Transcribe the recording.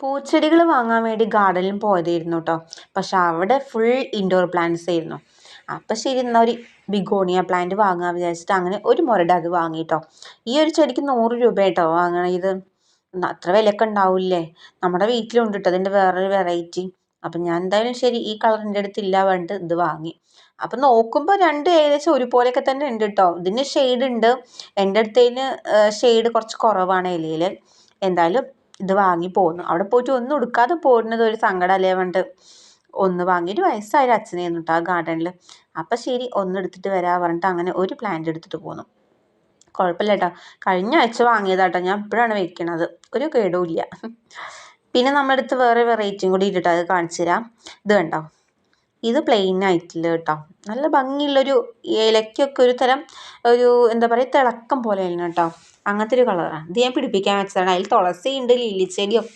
പൂച്ചെടികൾ വാങ്ങാൻ വേണ്ടി ഗാർഡനിൽ പോയതായിരുന്നു കേട്ടോ പക്ഷെ അവിടെ ഫുൾ ഇൻഡോർ പ്ലാന്റ്സ് ആയിരുന്നു. അപ്പം ശരി എന്നാൽ ഒരു ബിഗോണിയ പ്ലാന്റ് വാങ്ങാൻ വിചാരിച്ചിട്ട് അങ്ങനെ ഒരു മുരട് അത് വാങ്ങി കേട്ടോ ഈ ഒരു ചെടിക്ക് നൂറ് രൂപ കേട്ടോ വാങ്ങണ ഇത് അത്ര വിലയൊക്കെ ഉണ്ടാവില്ലേ? നമ്മുടെ വീട്ടിലുണ്ട് കേട്ടോ അതിന്റെ വേറൊരു വെറൈറ്റി അപ്പം ഞാൻ എന്തായാലും ശരി ഈ കളർ എന്റെ അടുത്തില്ല പറഞ്ഞിട്ട് ഇത് വാങ്ങി. അപ്പം നോക്കുമ്പോൾ രണ്ട് ഏകദേശം ഒരുപോലെയൊക്കെ തന്നെ ഉണ്ട് കേട്ടോ ഇതിന് ഷെയ്ഡ് ഉണ്ട്. എന്റെ അടുത്തതിന് ഷെയ്ഡ് കുറച്ച് കുറവാണ് ഇലയിൽ എന്തായാലും ഇത് വാങ്ങി പോന്നു. അവിടെ പോയിട്ട് ഒന്നും എടുക്കാതെ പോരുന്നത് ഒരു സങ്കടമല്ലേ പറഞ്ഞിട്ട്. ഒന്ന് വാങ്ങിയിട്ട് വയസ്സായ ഒരു അച്ഛനായിരുന്നു കേട്ടോ ആ ഗാർഡനിൽ അപ്പം ശരി ഒന്ന് എടുത്തിട്ട് വരാ പറഞ്ഞിട്ട് അങ്ങനെ ഒരു പ്ലാന്റ് എടുത്തിട്ട് പോന്നു. കുഴപ്പമില്ല കേട്ടോ കഴിഞ്ഞ ആഴ്ച വാങ്ങിയതാട്ടോ ഞാൻ ഇപ്പോഴാണ് വെക്കണത്. ഒരു കേടും ഇല്ല. പിന്നെ നമ്മുടെ അടുത്ത് വേറെ വെറൈറ്റിയും കൂടി ഇട്ടിട്ട് അത് കാണിച്ചു തരാം. ഇത് കണ്ടോ? ഇത് പ്ലെയിൻ ആയിട്ടില്ല കേട്ടോ നല്ല ഭംഗിയുള്ളൊരു ഇലയ്ക്കൊക്കെ ഒരു തരം ഒരു എന്താ പറയുക തിളക്കം പോലെ ആയിരുന്നു കേട്ടോ അങ്ങനത്തെ ഒരു കളറാണ്. ഇത് ഞാൻ പിടിപ്പിക്കാൻ വെച്ചതാണ്. അതിൽ തുളസി ഉണ്ട് ലില്ലി ചെടിയൊക്കെ